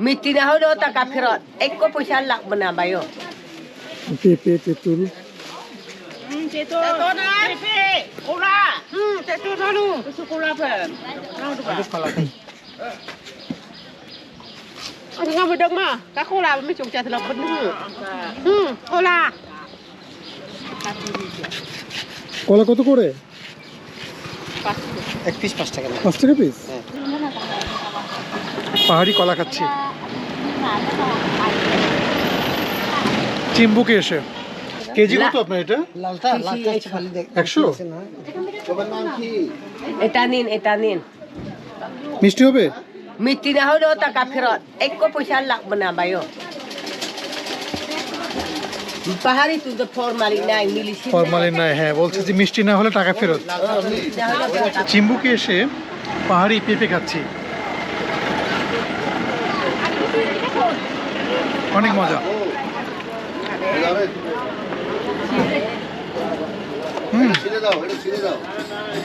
মিষ্টি না হলেও টাকা ফেরত একো পয়সা লাগবে না বাইও পেঁপে তেঁতুল Ang nga ma. Hmm. কলা কত করে এক পিস পাঁচ টাকা পাঁচ টাকা পিস পাহাড়ি কলা খাচ্ছি। চিম্বুকে এসে। কেজি কত আপনার এটা? লালটা? লালটা হচ্ছে খালি দেখ। একশো? এটা নিন এটা নিন। মিষ্টি হবে? মিষ্টি না হলেও টাকা ফেরত। একো পয়সা লাগবে না বাইও পাহাড়ি তুই তো ফরমালি নাই মিলিছি ফরমালিন নাই হ্যাঁ বলছে যে মিষ্টি না হলে টাকা ফেরত। চিম্বুকে এসে পাহাড়ি পেঁপে খাচ্ছি। অনেক মজা। হুম।